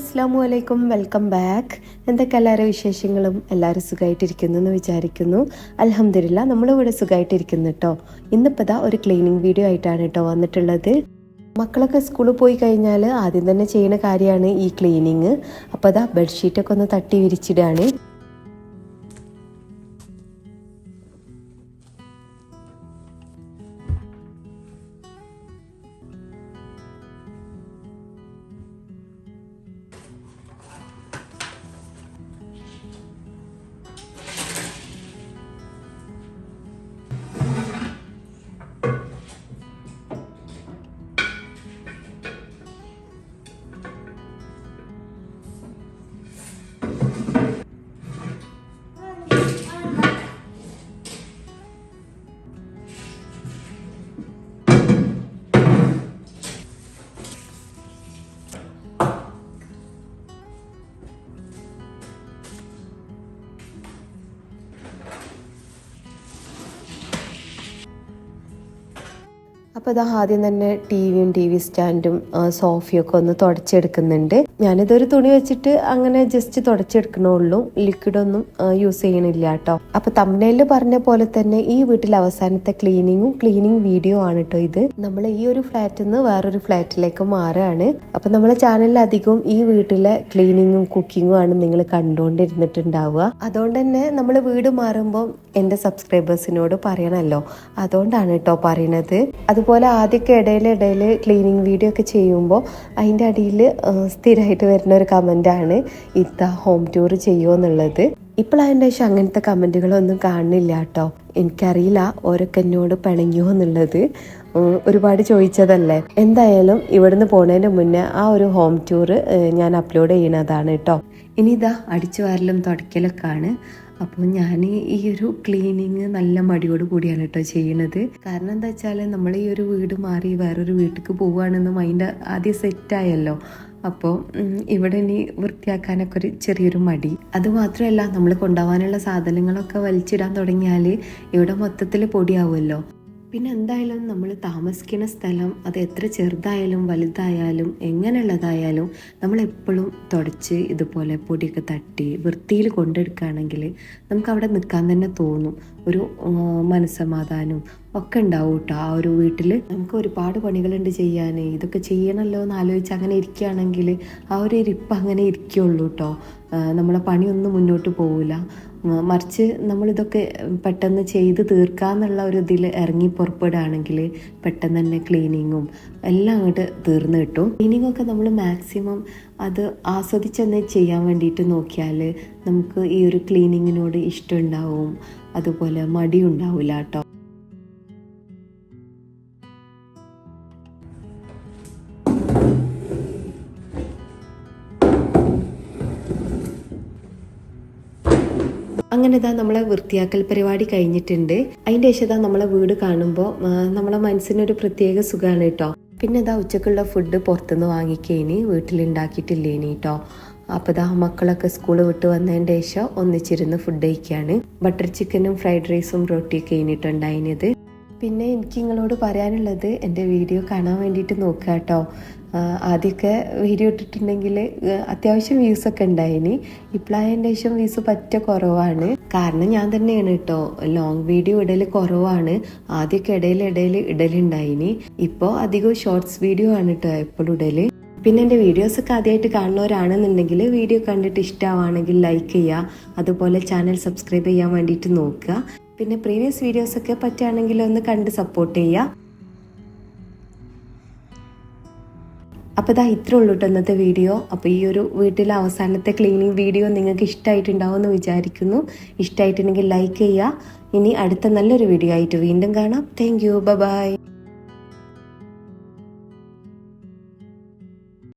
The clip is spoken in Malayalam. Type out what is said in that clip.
അസ്സാം വലൈക്കും വെൽക്കം ബാക്ക്. എന്തൊക്കെ എല്ലാവരും വിശേഷങ്ങളും? എല്ലാവരും സുഖമായിട്ടിരിക്കുന്നു എന്ന് വിചാരിക്കുന്നു. അലഹമില്ല നമ്മളിവിടെ സുഖമായിട്ടിരിക്കുന്നു കേട്ടോ ഇന്നിപ്പോൾ ഇതാ ഒരു ക്ലീനിങ് വീഡിയോ ആയിട്ടാണ് കേട്ടോ വന്നിട്ടുള്ളത്. മക്കളൊക്കെ സ്കൂളിൽ പോയി കഴിഞ്ഞാൽ ആദ്യം തന്നെ ചെയ്യുന്ന കാര്യമാണ് ഈ ക്ലീനിങ് അപ്പോൾ അതാ ബെഡ്ഷീറ്റൊക്കെ ഒന്ന് തട്ടി വിരിച്ചിടാണ്. അപ്പോൾ അത് ആദ്യം തന്നെ ടി വിയും ടി വി സ്റ്റാൻഡും സോഫയും ഒക്കെ ഒന്ന് തുടച്ചെടുക്കുന്നുണ്ട്. ഞാനിതൊരു തുണി വെച്ചിട്ട് അങ്ങനെ ജസ്റ്റ് തുടച്ചെടുക്കണുള്ളൂ. ലിക്വിഡൊന്നും യൂസ് ചെയ്യണില്ല കേട്ടോ. അപ്പോൾ തമിഴ്നയിൽ പറഞ്ഞ പോലെ തന്നെ ഈ വീട്ടിൽ അവസാനത്തെ ക്ലീനിങ്ങും ക്ലീനിങ് വീഡിയോ ആണ് കേട്ടോ ഇത്. നമ്മൾ ഈ ഒരു ഫ്ലാറ്റിൽ നിന്ന് വേറൊരു ഫ്ലാറ്റിലേക്ക് മാറുകയാണ്. അപ്പോൾ നമ്മളെ ചാനലിൽ അധികവും ഈ വീട്ടിലെ ക്ലീനിങ്ങും കുക്കിങ്ങും ആണ് നിങ്ങൾ കണ്ടുകൊണ്ടിരുന്നിട്ടുണ്ടാവുക അതുകൊണ്ട് തന്നെ നമ്മൾ വീട് മാറുമ്പോൾ എന്റെ സബ്സ്ക്രൈബേഴ്സിനോട് പറയണമല്ലോ. അതുകൊണ്ടാണ് കേട്ടോ പറയണത്. അതുപോലെ ആദ്യമൊക്കെ ഇടയിൽ ഇടയിൽ ക്ലീനിങ് വീഡിയോ ഒക്കെ ചെയ്യുമ്പോൾ അതിന്റെ അടിയിൽ സ്ഥിരമായിട്ട് വരുന്ന ഒരു കമന്റാണ് ഇത്ത ഹോം ടൂർ ചെയ്യുമോ എന്നുള്ളത്. ഇപ്പോൾ അതിന്റെ ശേഷം അങ്ങനത്തെ കമന്റുകളൊന്നും കാണുന്നില്ല കേട്ടോ എനിക്കറിയില്ല ഓരൊക്കെ എന്നോട് പിണങ്ങിയോ എന്നുള്ളത്. ഒരുപാട് ചോദിച്ചതല്ലേ. എന്തായാലും ഇവിടുന്ന് പോണതിന് മുന്നേ ആ ഒരു ഹോം ടൂർ ഞാൻ അപ്ലോഡ് ചെയ്യുന്നതാണ് കേട്ടോ ഇനി ഇതാ അടിച്ചു വാരലും തുടയ്ക്കലൊക്കെ ആണ് അപ്പോൾ ഞാൻ ഈ ഒരു ക്ലീനിങ് നല്ല മടിയോട് കൂടിയാണ് കേട്ടോ ചെയ്യണത്. കാരണം എന്താ വെച്ചാൽ നമ്മൾ ഈ ഒരു വീട് മാറി വേറൊരു വീട്ടിലേക്ക് പോവുകയാണെന്ന് മൈൻഡ് ആദ്യം സെറ്റായല്ലോ അപ്പോൾ ഇവിടെ ഇനി വൃത്തിയാക്കാനൊക്കെ ഒരു ചെറിയൊരു മടി. അതുമാത്രമല്ല നമ്മൾ കൊണ്ടുപോകാനുള്ള സാധനങ്ങളൊക്കെ വലിച്ചിടാൻ തുടങ്ങിയാൽ ഇവിടെ മൊത്തത്തിൽ പൊടിയാവുമല്ലോ. പിന്നെ എന്തായാലും നമ്മൾ താമസിക്കുന്ന സ്ഥലം അത് എത്ര ചെറുതായാലും വലുതായാലും എങ്ങനെയുള്ളതായാലും നമ്മൾ എപ്പോഴും തുടച്ച് ഇതുപോലെ പൊടിയൊക്കെ തട്ടി വൃത്തിയിൽ കൊണ്ടെടുക്കുകയാണെങ്കിൽ നമുക്ക് അവിടെ നിൽക്കാൻ തന്നെ തോന്നും. ഒരു മനസ്സമാധാനം ഒക്കെ ഉണ്ടാവും കേട്ടോ. ആ ഒരു വീട്ടിൽ നമുക്ക് ഒരുപാട് പണികളുണ്ട് ചെയ്യാൻ ഇതൊക്കെ ചെയ്യണമല്ലോ എന്ന് ആലോചിച്ച് അങ്ങനെ ഇരിക്കുകയാണെങ്കിൽ ആ ഒരു ഇരിപ്പ് അങ്ങനെ ഇരിക്കുള്ളൂ കേട്ടോ. നമ്മളെ പണിയൊന്നും മുന്നോട്ട് പോവില്ല. മറിച്ച് നമ്മളിതൊക്കെ പെട്ടെന്ന് ചെയ്ത് തീർക്കാന്നുള്ള ഒരു ഇതിൽ ഇറങ്ങി പുറപ്പെടുകയാണെങ്കിൽ പെട്ടെന്ന് തന്നെ ക്ലീനിങ്ങും എല്ലാം അങ്ങോട്ട് തീർന്നു കിട്ടും. ക്ലീനിങ്ങൊക്കെ നമ്മൾ മാക്സിമം അത് ആസ്വദിച്ചെന്നെ ചെയ്യാൻ വേണ്ടിയിട്ട് നോക്കിയാൽ നമുക്ക് ഈ ഒരു ക്ലീനിങ്ങിനോട് ഇഷ്ടമുണ്ടാവും അതുപോലെ മടി ഉണ്ടാവില്ല കേട്ടോ. അങ്ങനെ ഇതാ നമ്മളെ വൃത്തിയാക്കൽ പരിപാടി കഴിഞ്ഞിട്ടുണ്ട്. അതിന്റെ ശേഷം നമ്മളെ വീട് കാണുമ്പോൾ നമ്മളെ മനസ്സിനൊരു പ്രത്യേക സുഖമാണ് കേട്ടോ പിന്നെ ഇതാ ഉച്ചക്കുള്ള ഫുഡ് പുറത്തുനിന്ന് വാങ്ങിക്കേനി വീട്ടിലുണ്ടാക്കിയിട്ടില്ലേനി കേട്ടോ അപ്പോൾ ഇതാ മക്കളൊക്കെ സ്കൂൾ വിട്ട് വന്നതിന്റെ ശേഷം ഒന്നിച്ചിരുന്ന് ഫുഡ് കഴിക്കുകയാണ് ബട്ടർ ചിക്കനും ഫ്രൈഡ് റൈസും റൊട്ടിയൊക്കെ കഴിഞ്ഞിട്ടുണ്ടായിനത് പിന്നെ എനിക്ക് നിങ്ങളോട് പറയാനുള്ളത് എന്റെ വീഡിയോ കാണാൻ വേണ്ടിയിട്ട് നോക്കുക കേട്ടോ ആദ്യമൊക്കെ വീഡിയോ ഇട്ടിട്ടുണ്ടെങ്കിൽ അത്യാവശ്യം വ്യൂസ് ഒക്കെ ഉണ്ടായിനി. ഇപ്പോഴതിന്റെ ശേഷം വ്യൂസ് പറ്റ കുറവാണ്. കാരണം ഞാൻ തന്നെയാണ് കേട്ടോ ലോങ് വീഡിയോ ഇടൽ കുറവാണ്. ആദ്യമൊക്കെ ഇടയിൽ ഇടയിൽ ഇടലുണ്ടായിനി. ഇപ്പോൾ അധികം ഷോർട്സ് വീഡിയോ ആണ് കേട്ടോ എപ്പോഴും ഇടൽ പിന്നെ എന്റെ വീഡിയോസൊക്കെ ആദ്യമായിട്ട് കാണുന്നവരാണെന്നുണ്ടെങ്കിൽ വീഡിയോ കണ്ടിട്ട് ഇഷ്ടമാണെങ്കിൽ ലൈക്ക് ചെയ്യുക അതുപോലെ ചാനൽ സബ്സ്ക്രൈബ് ചെയ്യാൻ വേണ്ടിയിട്ട് നോക്കുക. പിന്നെ പ്രീവിയസ് വീഡിയോസൊക്കെ പറ്റുകയാണെങ്കിൽ ഒന്ന് കണ്ട് സപ്പോർട്ട് ചെയ്യുക അപ്പോൾ ഇതാ ഇത്രേ ഉള്ളൂ ഇന്നത്തെ വീഡിയോ. അപ്പോൾ ഈ ഒരു വീട്ടിലെ അവസാനത്തെ ക്ലീനിങ് വീഡിയോ നിങ്ങൾക്ക് ഇഷ്ടമായിട്ടുണ്ടാവുമെന്ന് വിചാരിക്കുന്നു. ഇഷ്ടമായിട്ടുണ്ടെങ്കിൽ ലൈക്ക് ചെയ്യുക. ഇനി അടുത്ത നല്ലൊരു വീഡിയോ ആയിട്ട് വീണ്ടും കാണാം. Thank you by